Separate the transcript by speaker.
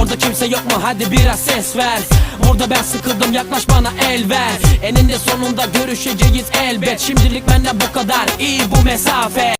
Speaker 1: Orada kimse yok mu? Hadi biraz ses ver. Burada ben sıkıldım yaklaş bana el ver. Eninde sonunda görüşeceğiz elbet. Şimdilik benden bu kadar. İyi bu mesafe